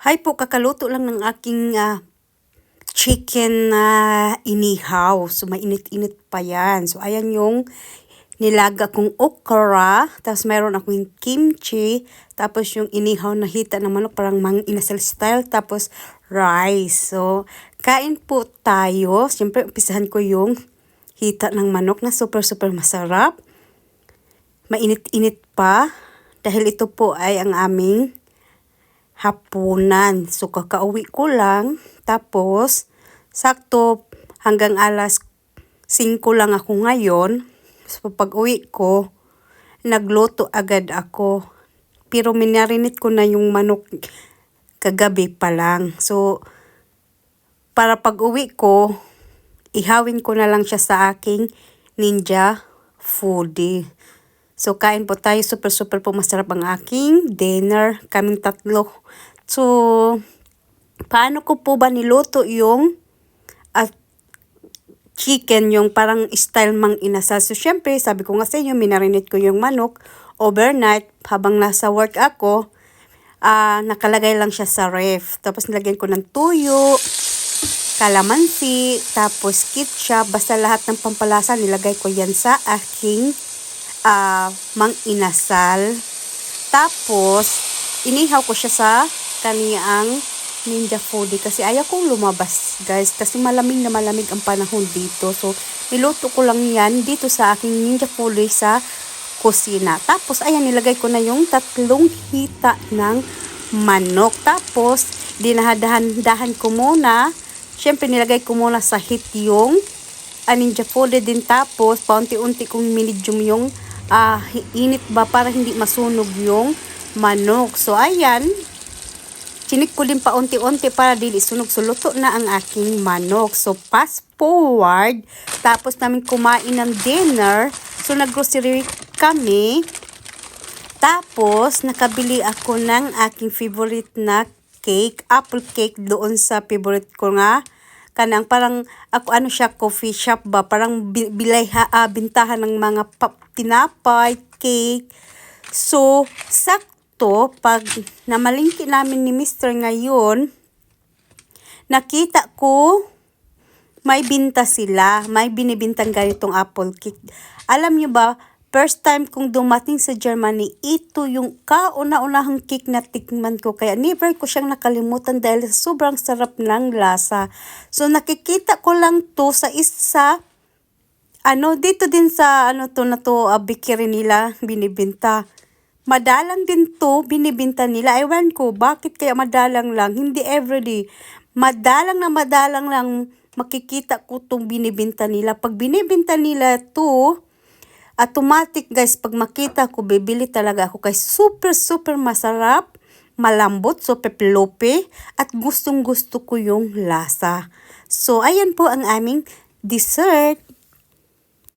Hi po, kakaluto lang ng aking ah, chicken na inihaw. So, mainit-init pa yan. So, ayan yung nilaga kong okra. Tapos, mayroon akong kimchi. Tapos, yung inihaw na hita ng manok, parang mang inasal style. Tapos, rice. So, kain po tayo. Siyempre, umpisahan ko yung hita ng manok na super, super masarap. Mainit-init pa. Dahil ito po ay ang aming hapunan. So, kakauwi ko lang. Tapos, sakto hanggang alas 5 lang ako ngayon. So, pag uwi ko, nagluto agad ako. Pero minarinit ko na yung manok kagabi pa lang. So, para pag uwi ko, ihawin ko na lang siya sa aking ninja foodie. So, kain po tayo. Super, super po masarap ang aking dinner. Kaming tatlo. So, paano ko po ba niluto yung at chicken, yung parang style mang inasal. So, syempre, sabi ko nga sa inyo, minarinate ko yung manok overnight habang nasa work ako. ah nakalagay lang siya sa ref. Tapos, nilagyan ko ng tuyo, kalamansi, tapos ketchup. Basta lahat ng pampalasa, nilagay ko yan sa aking uh, mang inasal. Tapos, inihaw ko siya sa kaniyang ninja foodie kasi ayaw kong lumabas guys kasi malamig na malamig ang panahon dito. So, niluto ko lang yan dito sa aking ninja foodie sa kusina. Tapos, ayan, nilagay ko na yung tatlong hita ng manok. Tapos, dinahadahan-dahan ko muna. Siyempre, nilagay ko muna sa heat yung uh, ninja foodie din. Tapos, paunti-unti kong medium yung uh, init ba para hindi masunog yung manok. So, ayan. Chinik ko din pa unti-unti para dili sunog. So, luto na ang aking manok. So, fast forward. Tapos namin kumain ng dinner. So, naggrocery kami. Tapos, nakabili ako ng aking favorite na cake. Apple cake doon sa favorite ko nga kanang parang ako ano siya coffee shop ba parang bilay ha, uh, bintahan ng mga pap, tinapay, cake. So, sakto, pag namalingki namin ni Mr. ngayon, nakita ko, may binta sila. May binibintang ganitong apple cake. Alam nyo ba, first time kong dumating sa Germany, ito yung kauna-unahang cake na tikman ko. Kaya never ko siyang nakalimutan dahil sobrang sarap ng lasa. So nakikita ko lang to sa isa ano, dito din sa, ano to na to, uh, bikiri nila, binibinta. Madalang din to, binibinta nila. Ewan ko, bakit kaya madalang lang? Hindi everyday. Madalang na madalang lang makikita ko itong binibinta nila. Pag binibinta nila to, automatic guys, pag makita ko, bibili talaga ako. Kay super, super masarap, malambot, so pepelope, at gustong gusto ko yung lasa. So, ayan po ang aming dessert.